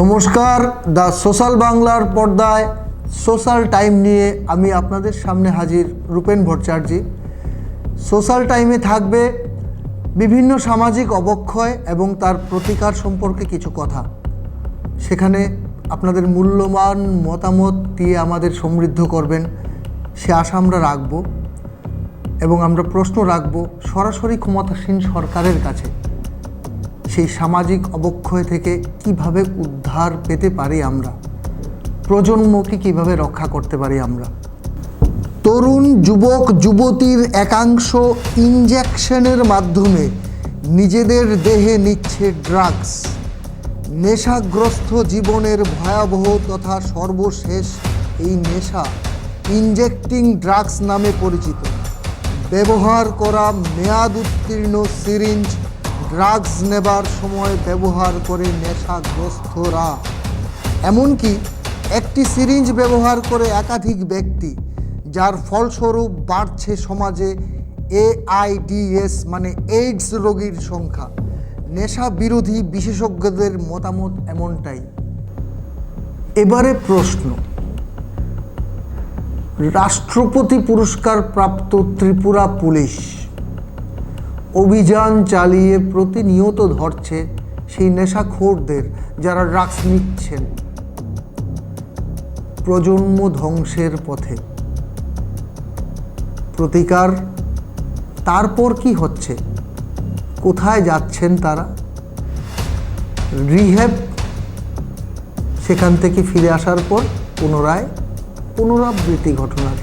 নমস্কার the social বাংলার পর্দায় সোশ্যাল টাইম নিয়ে আমি আপনাদের সামনে হাজির রূপেন ভট্টাচার্য। সোশ্যাল টাইমে থাকবে বিভিন্ন সামাজিক অবক্ষয় এবং তার প্রতিকার সম্পর্কে কিছু কথা। সেখানে আপনাদের মূল্যবান মতামত দিয়ে আমাদের সমৃদ্ধ করবেন, সে আশা আমরা রাখব এবং আমরা প্রশ্ন রাখব সরাসরি ক্ষমতাসীন সরকারের কাছে। সেই সামাজিক অবক্ষয় থেকে কীভাবে উদ্ধার পেতে পারি আমরা? প্রজন্মকে কীভাবে রক্ষা করতে পারি আমরা? তরুণ, যুবক, যুবতীর একাংশ ইনজেকশনের মাধ্যমে নিজেদের দেহে নিচ্ছে ড্রাগস নেশাগ্রস্ত জীবনের ভয়াবহ তথা সর্বশেষ এই নেশা ইনজেক্টিং ড্রাগস নামে পরিচিত। ব্যবহার করা মেয়াদ উত্তীর্ণ সিরিঞ্জ ড্রাগস নেবার সময় ব্যবহার করে নেশাগ্রস্তরা। এমনকি একটি সিরিঞ্জ ব্যবহার করে একাধিক ব্যক্তি, যার ফলস্বরূপ বাড়ছে সমাজে এআইডিএস মানে এইডস রোগীর সংখ্যা। নেশা বিরোধী বিশেষজ্ঞদের মতামত এমনটাই। এবারে প্রশ্ন। রাষ্ট্রপতি পুরস্কার প্রাপ্ত ত্রিপুরা পুলিশ। অভিযান চালিয়ে প্রতিনিয়ত ধরছে সেই নেশাখোরদের যারা ড্রাগস নিচ্ছেন। প্রজন্ম ধ্বংসের পথে। প্রতিকার, তারপর কি হচ্ছে? কোথায় যাচ্ছেন তারা? রিহ্যাব, সেখান থেকে ফিরে আসার পর পুনরায় পুনরাবৃত্তি ঘটনার।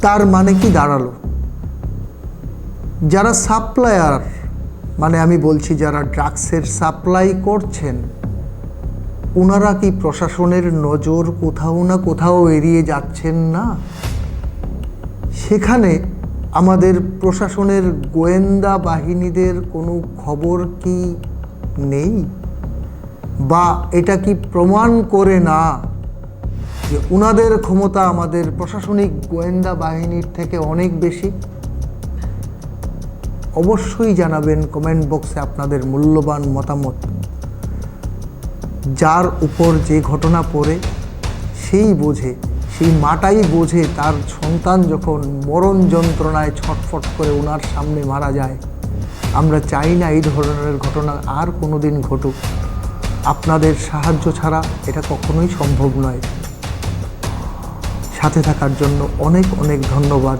তার মানে কি দাঁড়াল? যারা সাপ্লায়ার মানে আমি বলছি যারা ড্রাগসের সাপ্লাই করছেন ওনারা কি প্রশাসনের নজর কোথাও না কোথাও এড়িয়ে যাচ্ছেন না? সেখানে আমাদের প্রশাসনের গোয়েন্দা বাহিনীদের কোনো খবর কি নেই? বা এটা কি প্রমাণ করে না যে ওনাদের ক্ষমতা আমাদের প্রশাসনিক গোয়েন্দা বাহিনীর থেকে অনেক বেশি? অবশ্যই জানাবেন কমেন্ট বক্সে আপনাদের মূল্যবান মতামত। যার উপর যে ঘটনা পড়ে, সেই বোঝে, সেই মাটাই বোঝে তার সন্তান যখন মরণ যন্ত্রণায় ছটফট করে ওনার সামনে মারা যায়। আমরা চাই না এই ধরনের ঘটনা আর কোনো দিন ঘটুক। আপনাদের সাহায্য ছাড়া এটা কখনোই সম্ভব নয়। সাথে থাকার জন্য অনেক অনেক ধন্যবাদ।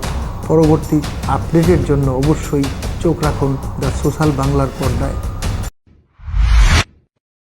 পরবর্তী আপডেটের জন্য অবশ্যই চোখ রাখুন দ্য সোশ্যাল বাংলার পর্দায়।